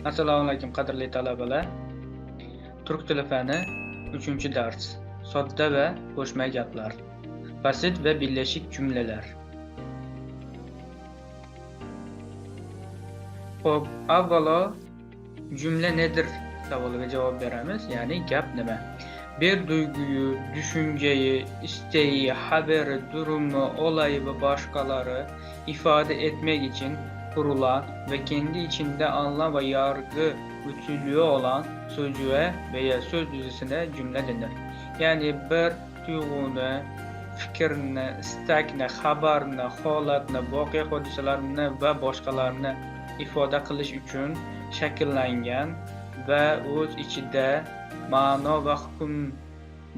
Assalomu alaykum qadrli talabalar. Turk tili fani 3-dars. Sodda va qo'shma gaplar. Basit va birlashik jumlalar. Xo'p, avvalo jumla nedir savoliga javob beramiz. Ya'ni gap nima? Bir duyguyu, düşünceyi, isteği, haberi, durumu, olayı ve başkaları ifade etmek için kurulan ve kendi içinde anlam ve yargı bütünlüğü olan sözcüğe veya söz dizisine cümle denir. Yani bir tuyg'uni, fikrni, istakni, xabarni, holatni, voqea hodisalarni va boshqalarni ifoda qilish uchun shakllangan va o'z ichida ma'no va hukm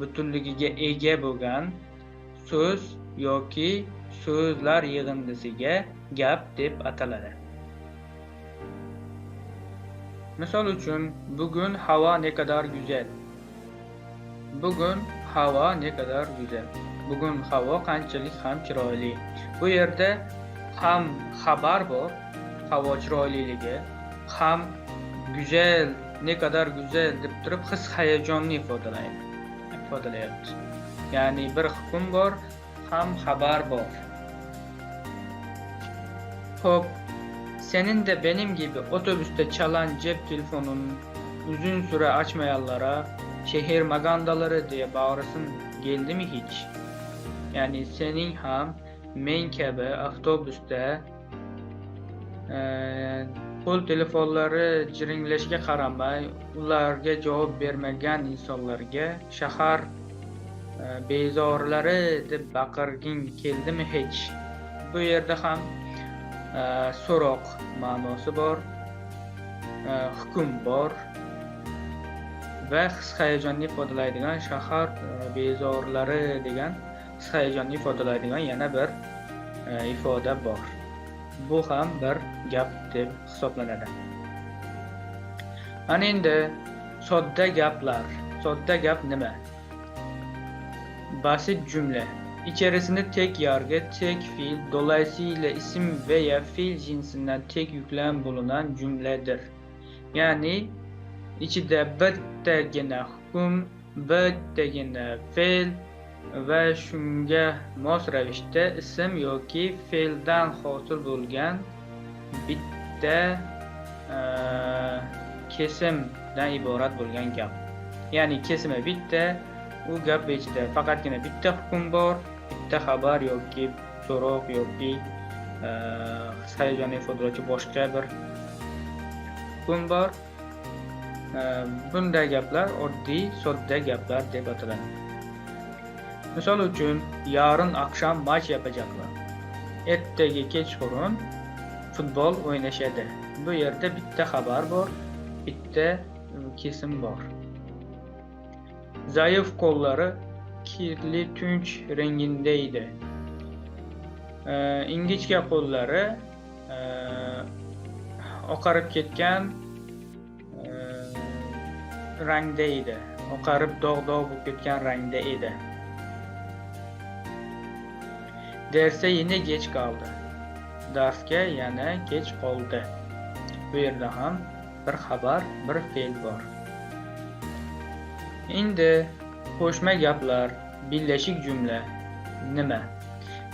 butunligiga ega bo'lgan so'z yoki so'zlar yig'indisiga gap deb ataladi. Misol uchun bugun havo ne kadar bugun havo nekadar ne bugun havo qanchalik ham chiroyli. Bu yerda ham xabar bor, havo chiroyliligi, ham go'zal ne kadar deb turib his hayajonni ifodalaydi. ifodalayapti. Ya'ni bir hukm bor, ham xabar bor. Hop, senin de benim gibi otobüste çalan cep telefonunu uzun süre açmayanlara şehir magandaları diye bağırasın geldi mi hiç? Yani senin ham men kabi avtobusda eee, qo'l telefonlari jiringlashga qaramay ularga javob bermagan insonlarga shahar e, Э, bezorlari deb baqirging keldimi hech? Bu yerda ham e, so'roq ma'nosi bor e, hukm bor va his hayajonni ifodalaydigan shahar e, bezorlari degan his hayajonni ifodalaydigan yana bir ifoda bor. Bu ham bir gap deb hisoblanadi. Ana endi sodda gaplar. Sodda gap nima? Basit cümle içerisinde tek yargı, tek fiil, dolayısıyla isim veya fiil cinsinden tek yüklem bulunan cümledir. Yani içinde bittagina hukm, bittagina fe'l va shunga mos ravishda ism yoki fe'ldan hosil bo'lgan bitta eee, kesimdan iborat bo'lgan gap. Ya'ni kesimi bitta, u gap ichida faqatgina bitta hukm bor, bitta xabar yoki so'roq yoki his hayajonni ifodalovchi boshqa bir hukm bor. Bunday gaplar oddiy, sodda gaplar deb ataladi. Misol uchun, yarın akşam maç yapacaklar. Ertagi kechqurun futbol o'ynashadi. Bu yerda bitta xabar bor, bitta kesim bor. Zayıf qo'llari kirli tunch rangindeydi. Ee, ingichka qo'llari e, oqarib ketgan e, rangda edi. Oqarib dog'-dog' bo'lib ketgan rangda edi. Derse yine geç kaldı. Darsga yana geç qoldi. Bir xabar, bir fe'l bor. Endi qo'shma gaplar, birleşik cümle nima?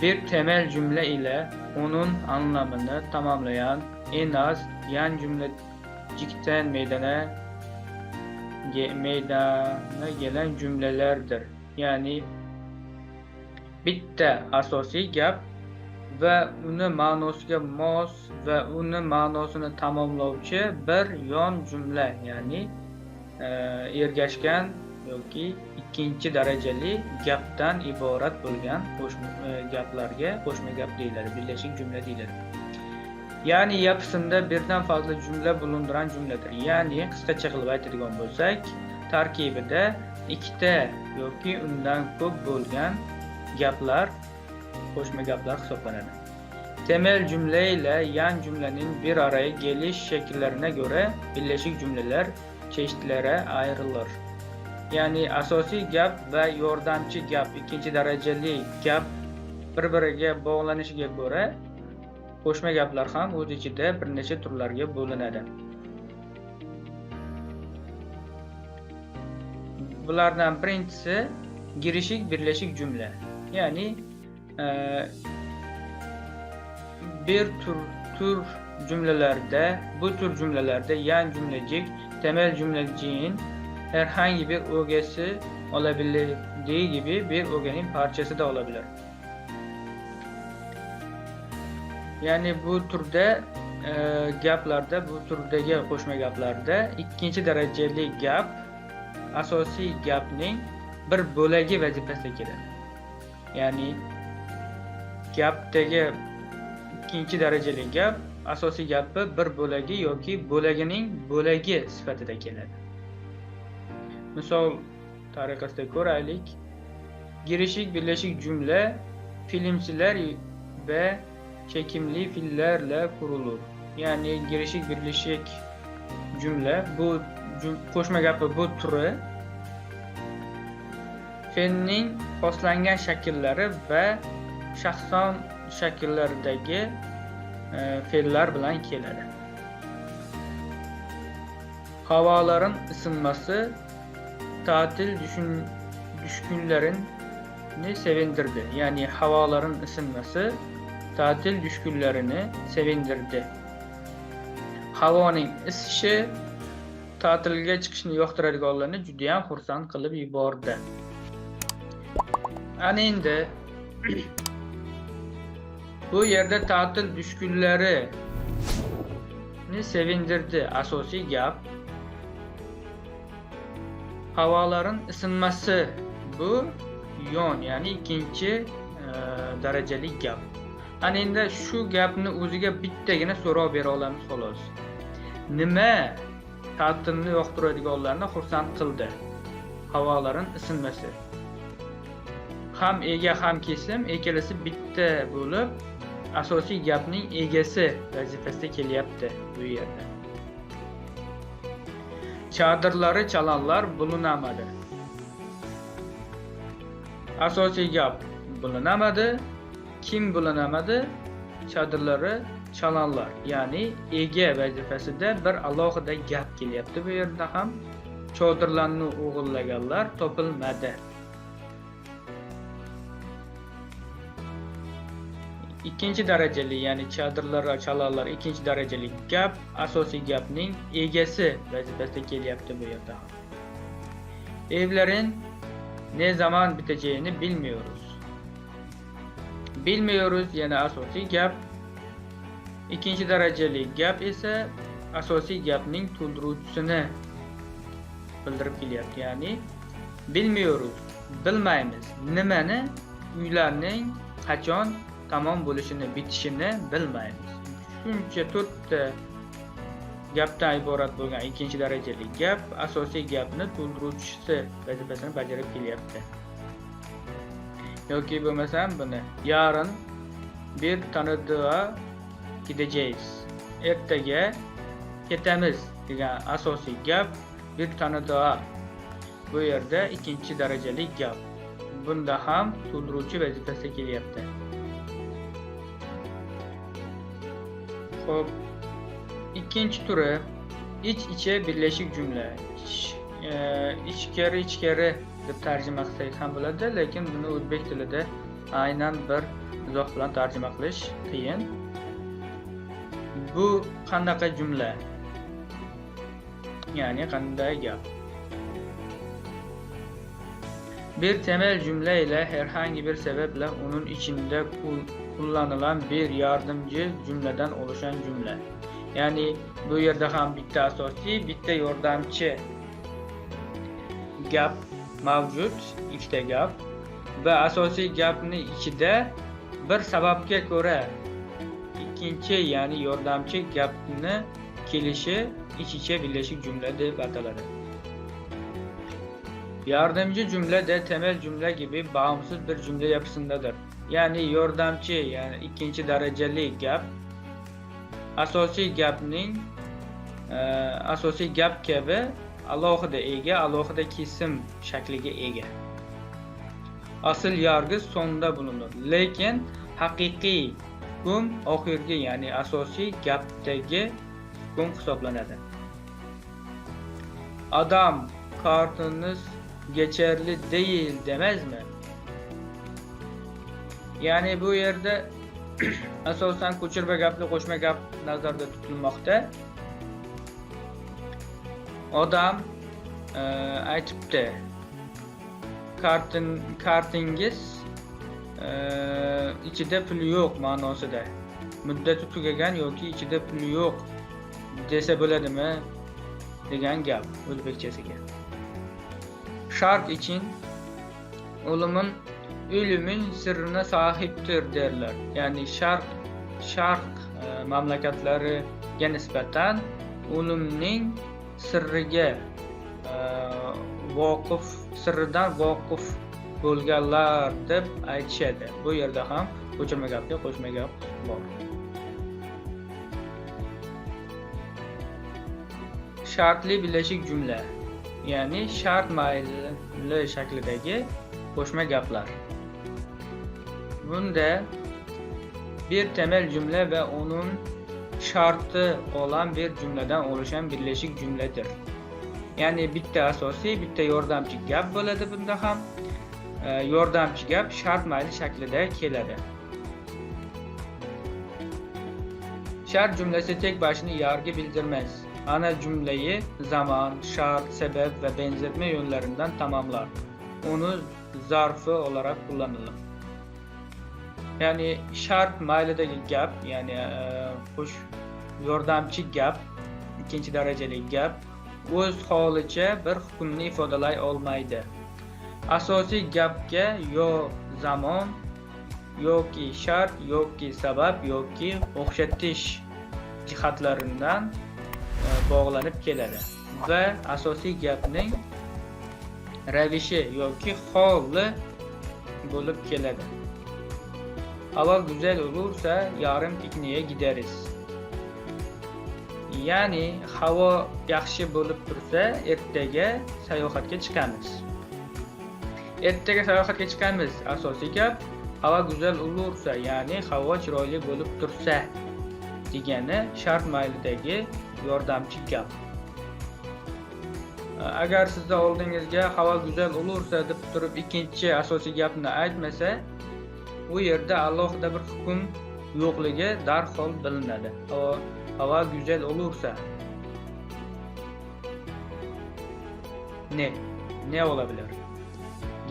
Bir temel cümle ile onun anlamını tamamlayan en az yan cümlecikten meydana meydana gelen cümlelerdir. Yani bitta asosiy gap va uni ma'nosiga mos va uni ma'nosini tamomlovchi bir yon jumla ya'ni e, ergashgan yoki ikkinchi darajali gapdan iborat bo'lgan e, gaplarga qo'shma gap deyiladi birlashik jumla deyiladi. Ya'ni yapısında birden fazla cümle bulunduran cümledir ya'ni qisqacha qilib aytadigan bo'lsak tarkibida ikkita yoki undan ko'p bo'lgan gaplar qo'shma gaplar hisoblanadi. Temel cümle ile yan cümlenin bir araya geliş şekillerine göre birleşik cümleler çeşitlere ayrılır. Yani asosiy gap va yordamchi gap, ikkinchi darajali gap bir-biriga bog'lanishiga ko'ra qo'shma gaplar ham o'z ichida bir necha turlarga bo'linadi. Bulardan birinchisi girishik birlashik jumla. Ya'ni e, bir tur tur jumlalarda, bu tur jumlalarda yan jumlacik, temel jumlaciyin herhangi bir ögesi olabildiği gibi bir ögenin parçası da olabilir. Yani bu türde e, gaplarda, bu turdagi qo'shma gaplarda ikkinchi darajali gap asosiy gapning bir bo'lagi vazifasiga keladi. Ya'ni gapdagi ikkinchi darajali gap asosiy gapi bir bo'lagi yoki bo'lagining bo'lagi sifatida keladi. Misol tariqasida ko'raylik. Girişik birleşik cümle filmchilar ve çekimli fillerle kurulur. Yani girişik birleşik cümle bu qo'shma gapi bu turi fe'lning xoslangan shakllari va shaxson shakllaridagi e, fe'llar bilan keladi. Havoların ısınması tatil düşün, düşkünlerini sevindirdi. Yani havaların ısınması tatil düşkünlerini sevindirdi. Havoning isishi ta'tilga chiqishni yoqtiradiganlarni judayam xursand qilib yubordi. Ana endi bu yerda ta'til düşkünleri ni sevindirdi asosiy gap. Havaların isinmasi bu yon yani ikkinchi e, darajali gap. Ana endi shu gapni o'ziga bittagina so'rov bera olamiz xolos. Nima ta'tilni yoqtiradiganlarni xursand qildi? Havoların isinmasi Ham ega ham kesim ikkalasi bitta bo'lib asosiy gapning egasi vazifasida kelyapti bu yerda. Çadırları çalanlar bulunamadi Asosiy gap bulunamadi Kim bulunamadi Çadırları çalanlar. Yani ega vazifasida bir alohida gap kelyapti bu yerda ham. Chodirlarni o'g'illaganlar topilmadi. İkkinchi darajali ya'ni chadırlar chalanlar ikkinchi darajali gap asosiy gapning egasi vazifasida kelyapti bu yerda. Evlerin ne zaman biteceğini bilmiyoruz. Bilmiyoruz yani asosiy gap. İkinci dereceli gap ise asosiy gapning to'ldiruvchisini bildirib kelyapti. Ya'ni bilmiyoruz, bilmaymiz nimani uylarning qachon tamom bo'lishini, bitishini bilmaymiz. Shuncha to'rtta gapdan iborat bo'lgan ikkinchi darajali gap asosiy gapni to'ldiruvchisi vazifasini bajarib kelyapti. Yoki bo'lmasam buni yarın bir tanıdığa gideceğiz. Ertaga ketamiz degan asosiy gap bir tanıdığa. Bu yerda ikkinchi darajali gap. Bunda ham to'ldiruvchi vazifasiga kelyapti. Hop. Ikkinchi turi ich-icha birleşik jumla. Ichkari e, ichkari deb tarjima qilsak ham bo'ladi, lekin buni o'zbek tilida aynan bir izoh bilan tarjima qilish qiyin. Bu qanaqa jumla? Ya'ni qanday gap? Bir temel cümle ile herhangi bir sebeple onun içinde kul- kullanılan bir yardımcı cümleden oluşan cümle. Yani bu yerda ham bitta asosiy, bitta yordamchi gap mavjud, ikkita gap va asosiy gapni ichida bir sababga ko'ra ikkinchi ya'ni yordamchi gapni kelishi iç-içe birleşik cümle deb. Yardımcı cümle de temel cümle gibi bağımsız bir cümle yapısındadır. Yani yordamchi yani ikkinchi darajali gap asosiy gapning e, asosiy gap kabi alohida ega, alohida kesim shakliga ega. Asl yargı sonda bulunur. Lekin haqiqiy hukm oxirgi ya'ni asosiy gapdagi hukm hisoblanadi. Adam kartınız geçerli değil demez mi? Yani bu yerde asosan ko'chirma gapni qo'shma gap nazarda tutilmoqda. Odam e, aytibdi. Kartin kartingiz e, ichida pul yo'q ma'nosida. Muddati tugagan yoki ichida pul yo'q desa bo'ladimi degan gap o'zbekchasiga. Shark için ulumun ölümün sırrına sahiptir derler. Yani şark şark e, mamlakatlariga nisbatan o'limning sirriga e, voqif sirridan voqif bo'lganlar deb aytishadi. Bu yerda ham ko'chirma gapga qo'shma gap bor. Shartli birleşik cümle yani şart mayli shaklidagi qo'shma gaplar. Bunda bir temel cümle ve onun şartı olan bir cümleden oluşan birleşik cümledir. Yani bitta asosiy, bitta yordamchi gap bo'ladi bunda ham. E, yordamchi gap shart mayli shaklida keladi. Şart cümlesi tek başına yargı bildirmez. Ana cümleyi zaman, şart, sebep ve benzetme yönlerinden tamamlar. Onu zarfı olarak kullanılır. Yani şart mailidagi gap, yani e, xush yordamchi gap, ikkinchi darajali gap o'z holicha bir hukmni ifodalay olmaydi. Asosiy gapga yo zamon yoki shart yoki sabab yoki o'xshatish jihatlaridan bog'lanib keladi va asosiy gapning ravishi yoki holi bo'lib keladi. Hava güzel olursa yarın pikniğe gideriz. Ya'ni havo yaxshi bo'lib tursa, ertaga sayohatga chiqamiz. Ertaga sayohatga chiqamiz asosiy gap havo go'zal olursa, ya'ni havo chiroyli bo'lib tursa degani shart maylidagi yordamchi gap. Agar sizda oldingizga havo go'zal olursa deb turib ikkinchi asosiy gapni aytmasa, u yerda alohida bir hukm yo'qligi darhol bilinadi. Havo havo go'zal olursa ne? Ne olabilir?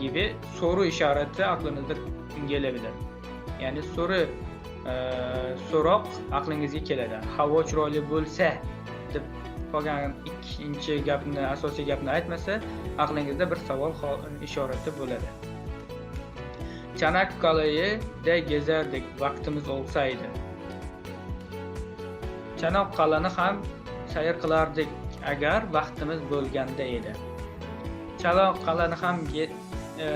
gibi soru işareti aklınızda gelebilir. Yani soru so'roq aqlingizga keladi. Havo chiroyli bo'lsa deb qolgan ikkinchi gapni asosiy gapni aytmasa, aqlingizda bir savol ishorati bo'ladi. chanak qal'ada gezardik vaqtimiz olsaydi chanoq Çanakkale'ni ham sayr qilardik agar vaqtimiz bo'lganda edi. Çanakkale'ni ham e,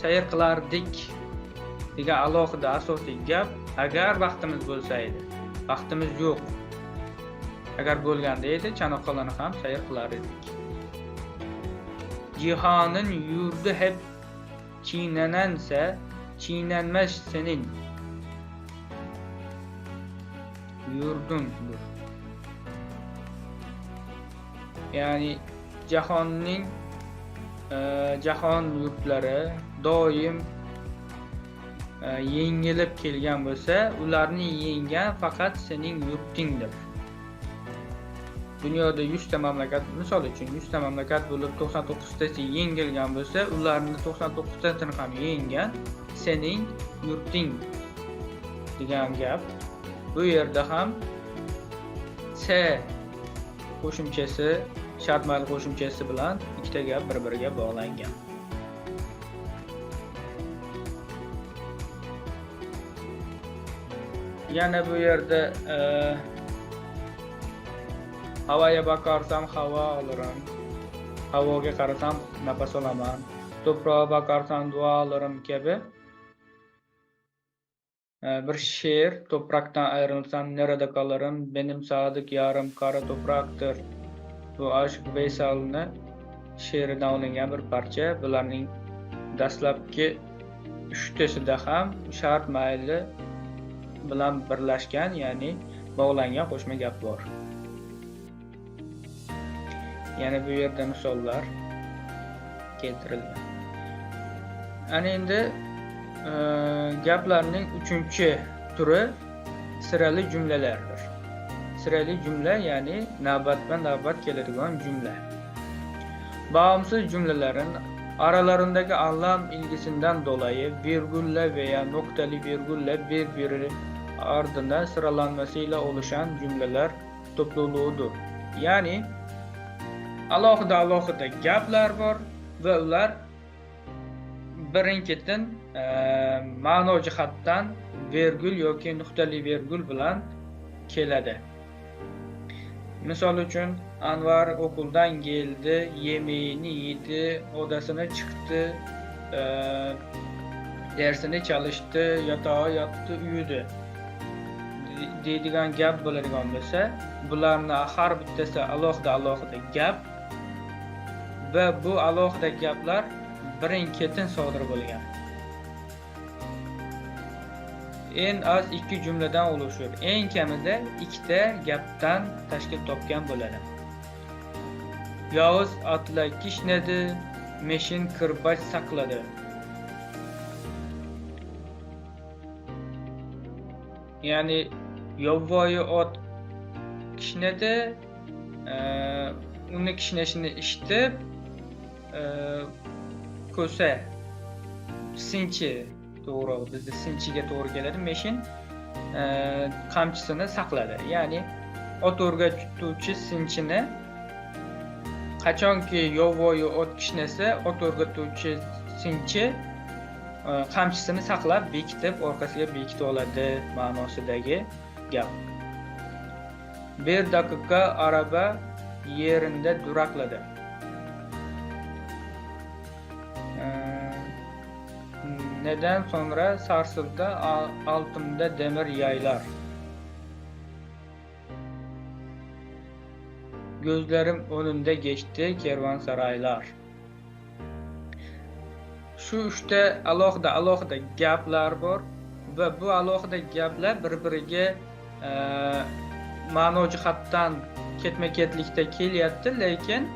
sayr qilardik degan alohida asosiy gap agar vaqtimiz bo'lsa edi. Vaqtimiz yo'q. Agar bo'lganda edi, Çanakkale'ni ham sayr qilar edik. Cihanın yurdu hep çiğnenense çiğnenmez senin yurdundur. Yani jahonning e, jahon yurtlari doim e, E, yengilib kelgan bo'lsa, ularni yenggan faqat sening yurtingdir. Dunyoda 100 ta mamlakat, misol uchun 100 ta mamlakat bo'lib 99 tasi yengilgan bo'lsa, ularni 99 tasini ham yenggan sening yurting degan gap. Bu yerda ham C qo'shimchasi, shartmali qo'shimchasi bilan ikkita gap bir-biriga bog'langan. Yana bu yerda e, havoga bakarsam havo olurum. Havoga qarasam nafas olaman. To'proqqa bakarsam duo olurum kabi e, bir she'r topraktan ayrılsam nerede kalırım? Benim sadık yarım kara topraktır. Bu aşk Veysal'ni she'ridan olingan bir parcha bularning dastlabki uchtasida ham shart mayli bilan birlashgan ya'ni bog'langan qo'shma gap bor. Yana bu yerda misollar. keltirilgan ana endi e, gaplarning uchinchi turi sirali jumlalardir. Sirali jumla ya'ni navbatma navbat keladigan jumla. Bağımsız cümlelerin aralarındaki anlam ilgisinden dolayı virgülle veya noktalı virgülle birbiri ardına sıralanmasıyla oluşan cümleler topluluğudur. Yani alohida alohida gaplar bor va ular birin-ketin e, ma'no jihatdan virgül yoki nuqtali virgül bilan keladi. Misol uchun Anvar okuldan geldi, yemeğini yedi, odasına çıktı, e, dersini çalıştı, yatağa yattı, uyudu. De- deydigan gap bo'ladigan bo'lsa, bularni har bittasi alohida alohida gap va bu alohida gaplar birin-ketin sodir bo'lgan. En az ikki jumladan oluşur. Eng kamida ikkita gapdan tashkil topgan bo'ladi. Yavuz atla kishnadi, Meshin kirbach saqladi. Ya'ni yovvoyi ot kishnadi, e, uni kishnashini eshitib, e, ko'sa sinchi to'g'ri bizda sinchiga to'g'ri keladi meshin e, qamchisini saqladi. Ya'ni ot o'rgatuvchi sinchini qachonki yovvoyi ot kishnasa ot o'rgatuvchi sinchi qamchisini saqlab bekitib orqasiga bekitib oladi ma'nosidagi gap bir daqiqa araba yerinde durakladı. Ee, neden sonra sarsıldı al- altımda demir yaylar. Gözlerim önünde geçti kervansaraylar. Shu uchta alohida alohida gaplar bor va bu alohida gaplar bir-biriga ma'no jihatdan ketma-ketlikda kelyapti, lekin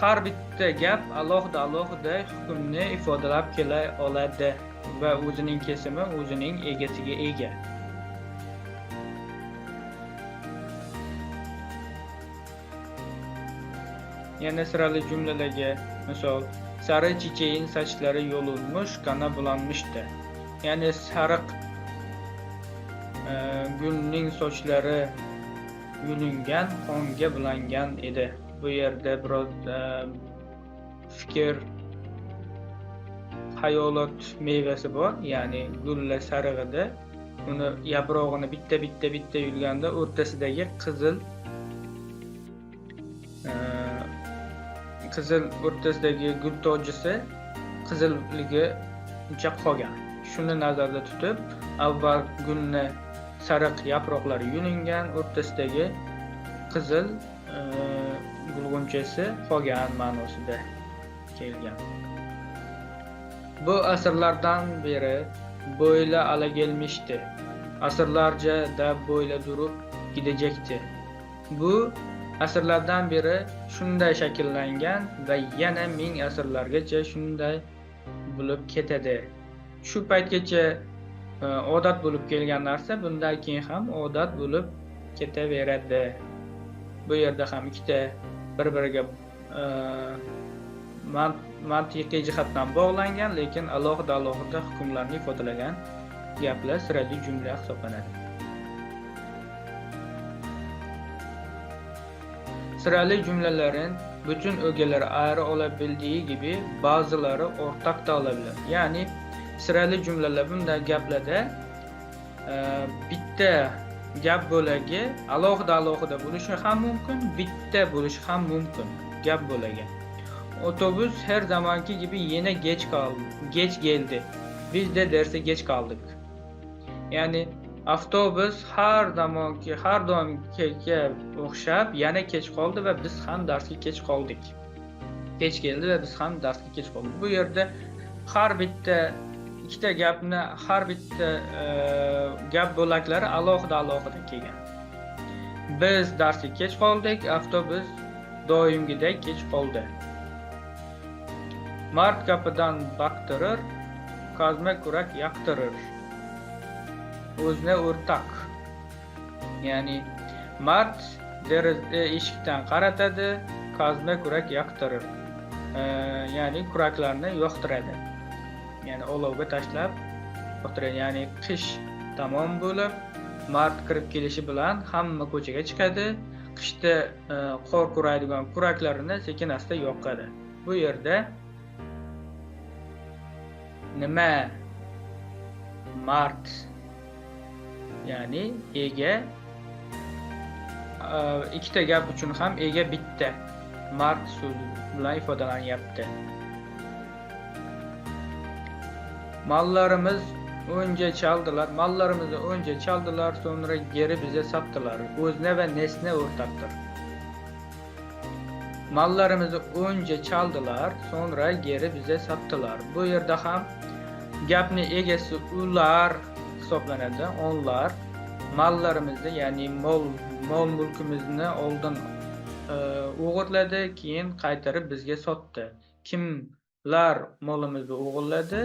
har bitta gap alohida alohida hukmni ifodalab kela oladi va o'zining kesimi o'zining egasiga ega. Yana sirali jumlalarga misol sari checheyin sochlari yo'lulmuş, kana bulanmishdi Ya'ni sariq gulning sochlari yulingan, qonga bulangan edi. Bu yerda biroz e, fikr hayolot mevasi bor, ya'ni gullar sarig'ida. Uni yaprog'ini bitta bitta bitta yulganda o'rtasidagi qizil e, qizil o'rtasidagi gul tojisi qizilligi uncha qolgan. Shuni nazarda tutib, avval gulni sariq yaproqlari yulingan, o'rtasidagi qizil e, gulg'unchasi qolgan ma'nosida kelgan. Bu asrlardan beri böyle ala gelmişti. Asırlarca da böyle durup gidecekti. Bu asrlardan beri shunday shakllangan va yana ming asrlargacha shunday bo'lib ketadi. Shu paytgacha odat bo'lib kelgan narsa bundan keyin ham odat bo'lib ketaveradi. Bu yerda ham ikkita bir-biriga e, mantiqiy jihatdan bog'langan, lekin alohida alohida hukmlarni ifodalagan gaplar sirali jumla hisoblanadi. sirali cümlelerin bütün ögeleri ola olabildiği gibi ba'zilari o'rtaq da olabilir. Yani sırali cümleler bunda gaplarda e, bitta gap bo'lagi alohida alohida bo'lishi ham mumkin, bitta bo'lishi ham mumkin gap bo'lagi. Otobüs her zamanki gibi yine geç kaldı, geç geldi. Biz de derse geç kaldık. Yani avtobus har zamonki har doimgiga o'xshab yana kech qoldi va biz ham darsga kech qoldik kech keldi va biz ham darsga kech qoldik bu yerda har bitta ikkita gapni har bitta e, gap bo'laklari alohida alohida kelgan. Biz darsga kech qoldik avtobus doimgidek kech qoldi. Mart gapidan baqtirir kazma kurak yaqtirir. O'zni o'rtaq. Ya'ni Mart deriz e, eshikdan qaratadi, kazma kurak yaqtirir. E, ya'ni kuraklarni yoqtiradi. Ya'ni olovga tashlab o'tiradi Ya'ni qish tamom bo'lib, mart kirib kelishi bilan hamma ko'chaga chiqadi. Qishda e, qor kuraydigan kuraklarini sekin asta yoqadi. Bu yerda nima mart ya'ni ega e, ikkita gap uchun ham ega bitta mart so'zi bilan ifodalanyapti mallarimiz o'nja chaldilar mallarimizni o'nja chaldilar so'ngra geri biza sotdilar o'zna va nesna o'rtaqdir mallarimizni o'nja chaldilar so'ngra geri biza sotdilar bu yerda ham gapni egasi ular hisoblanadi onlar mallarimizni ya'ni mol mol mulkimizni oldin e, o'g'irladi keyin qaytarib bizga sotdi. Kimlar molimizni o'g'irladi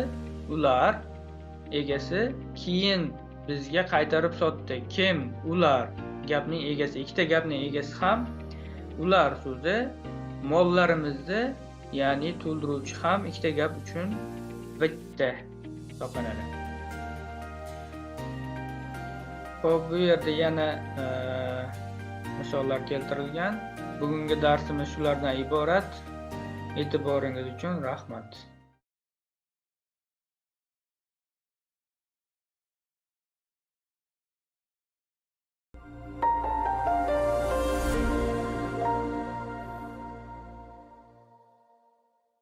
ular egasi keyin bizga qaytarib sotdi kim ular gapning egasi ikkita gapning egasi ham ular so'zi mollarimizni ya'ni to'ldiruvchi ham ikkita gap uchun bitta hisoblanadi ho'p bu yerda yana e, misollar keltirilgan. Bugungi darsimiz shulardan iborat. E'tiboringiz uchun rahmat.